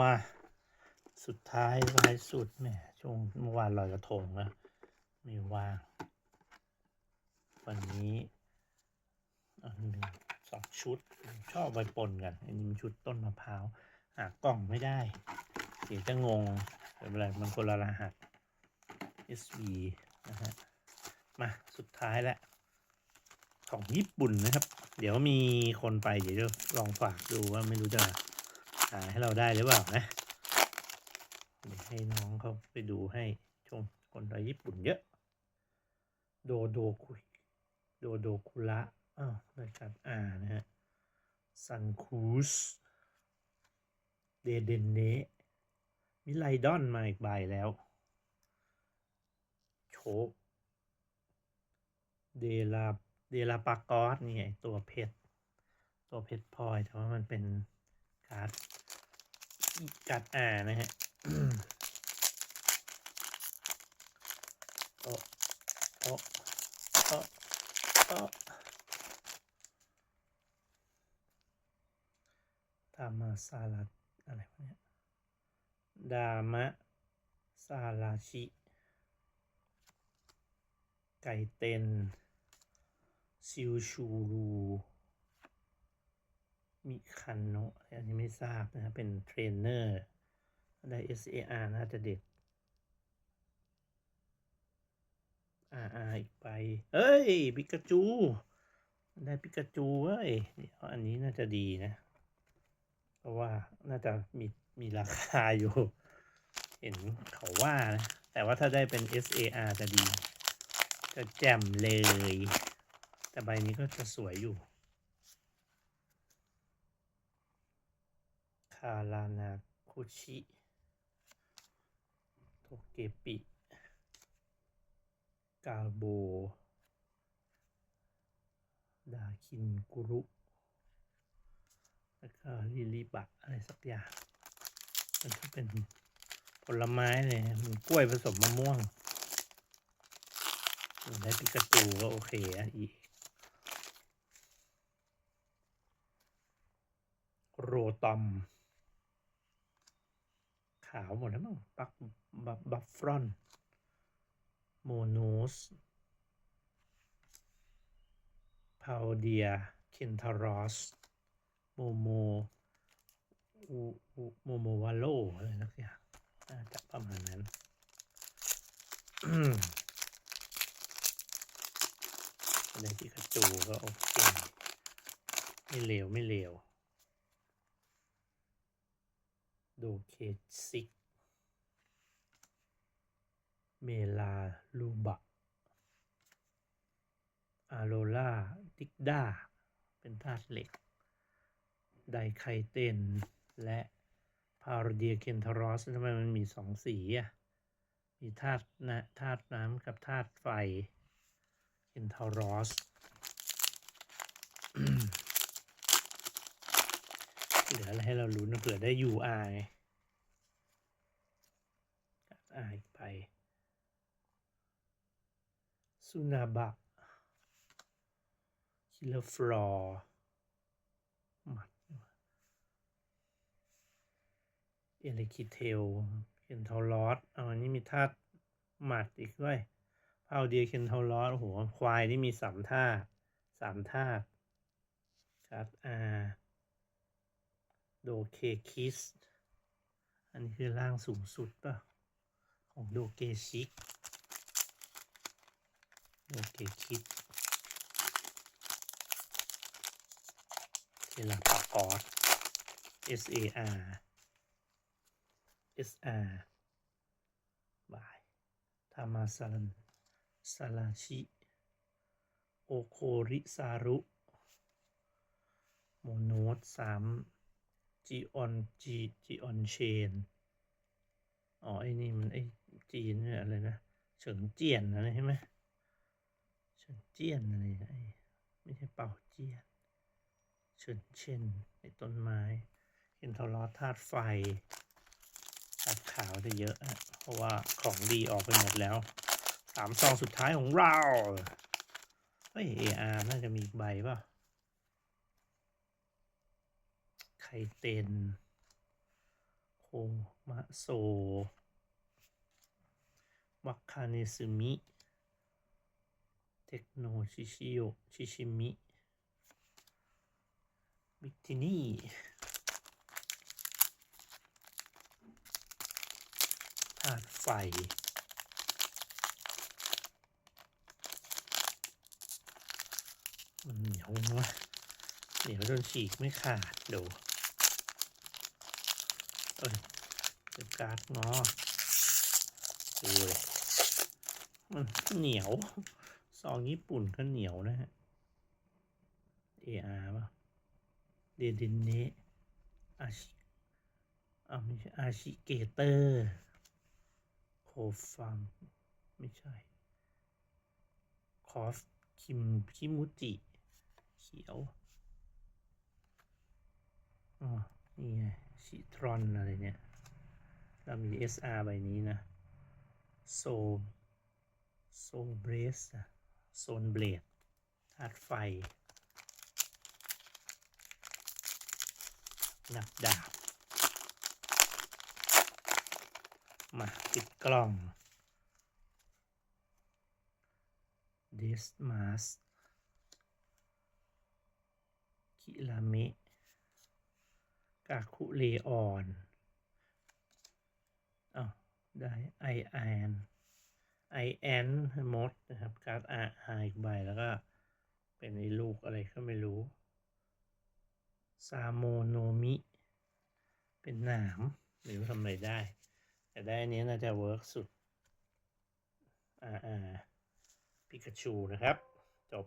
มาสุดท้ายท้ายสุดแหมช่วงเมื่อวานลอยกระทงนะไม่ว่าง วันนี้อันหนึ่งสองชุด ชอบไปปนกัน อันนี้มันชุดต้นมะพร้าวหากล่องไม่ได้เดี๋ยวจะงงไม่เป็นไรมันคนละรหัส SV นะฮะมาสุดท้ายแล้วของญี่ปุ่นนะครับ เดี๋ยวมีคนไปเดี๋ยวจะลองฝากดูว่าไม่รู้จะ หาให้เราได้หรือเปล่านะเดี๋ยวให้น้องเขาไปดูให้ชมคนไปญี่ปุ่นเยอะ โดโดคุยโดโดคุระอ้าวรายการอ่านะฮะซันคูสเดเดนเนมิไลดอนมาอีกใบแล้ว โชคเดลาเดลาปากอสนี่ไงตัวเพชร ตัวเพชรพลอยแต่ว่ามันเป็น การ์ดการ์ดอ่านะฮะโอะโอะโอะโอะทามาซาลาอะไรวะเนี่ยดามะซาลาชิ ไก่เต็น ซิวชูรู มิคันโนะอันนี้ไม่ทราบนะครับเป็นเทรนเนอร์ได้ SAR น่าจะเด็ก RR อีกไป เอ้ยปิกาจู ได้ปิกาจูเว้ยอันนี้น่าจะดีนะ เพราะว่าน่าจะมีมีราคาอยู่ เห็นเขาว่านะ แต่ว่าถ้าได้เป็น SAR จะดี จะแจ่มเลย แต่ใบนี้ก็จะสวยอยู่ารานาคุชิโทเกปิ กาโบ ดาคินกุรุแล้วก็ลิลิบะอะไรสักอย่าง มันก็เป็นผลไม้เลยมันกล้วยผสมมะม่วง ได้ปิกาจูก็โอเคอะอีกโรตอมาวหมดแล้วมั้งปักบับบัฟฟรอนโมโนสพาวเดียเคนทารอสโมโมโมโมวาโลอะไรนักอย่างน่าจะประมาณนั้นในพิกาจูก็โอเค ไม่เลวไม่เลว ดูเคซิก เมลาลูบะอาโรล่าดิกด้าเป็นธาตุเหล็ก ไดไคเตน และพาราเดียเคนทรอสทำไมมันมีสองสีอะ มีธาตุนะธาตุน้ำกับธาตุไฟเคนทรอส เหลืออะไรให้เราลุ้นนะเผื่อได้ UR ไงอ่าอีกไปซูนาบะคิลฟลอร์มัดเอลิคิเทลเคนทอลอสเอาอันนี้มีธาตุหมัดอีกด้วยพาวเดียเคนทอลอสโอ้โห ควายนี่มีสามธาตุสามธาตุครับอ่า โดเคคิส อันนี้คือร่างสูงสุดป่ะ ของโดเกชิก โดเกคิสเทลาปากอส SAR SR บายทามาซาลันซาลาชิ โอโคริซารุ โมโนสสาม จีออนจีจีออนเชนอ๋อไอ้นี่มันไอ้จีนเนี่ยอะไรนะเฉิงเจียนอะไรใช่ไหมเฉิงเจียนอะไรไอ้ไม่ใช่เป่าเจียนเฉินเชนไอ้ต้นไม้เห็นทอลอธาตุไฟธาตุขาวจะเยอะอะเพราะว่าของดีออกไปหมดแล้วสามซองสุดท้ายของเราเฮ้ย AR น่าจะมีใบป่ะ ไคเตนโคมะโซวัคคาเนซึมิ เทคโนชิชิโยชิชิมิบิกทินี่ธาตุไฟมันเหนียววะเหนียวจนฉีกไม่ขาดดู เอ้ยเป็นการ์ดงอดูเลยมันเหนียว ซองญี่ปุ่นก็เหนียวนะฮะ AR ป่ะเดเดนเนะอาชิอาไม่ใช่อาชิเกเตอร์โคฟัง ไม่ใช่ คอฟ คิม คิมุจิ เขียว อ๋อ นี่ไง ชิทรอนอะไรเนี่ย เรามี SR ใบนี้นะ โซโซเบรสโซนเบลดธาตุไฟ หนักดาบ มาปิดกล่องเดสมาสคิราเมะ กาคุเลออนอ้าวได้ไอแอนไอแอนมดนะครับ การ์ดอาร์อีกใบแล้วก็เป็นไอลูกอะไรก็ไม่รู้ซาโมโนมิ เป็นหนามหรือทำอะไรได้ แต่ได้อันนี้น่าจะเวิร์กสุดอ่าอ่าปิกาชูนะครับ จบ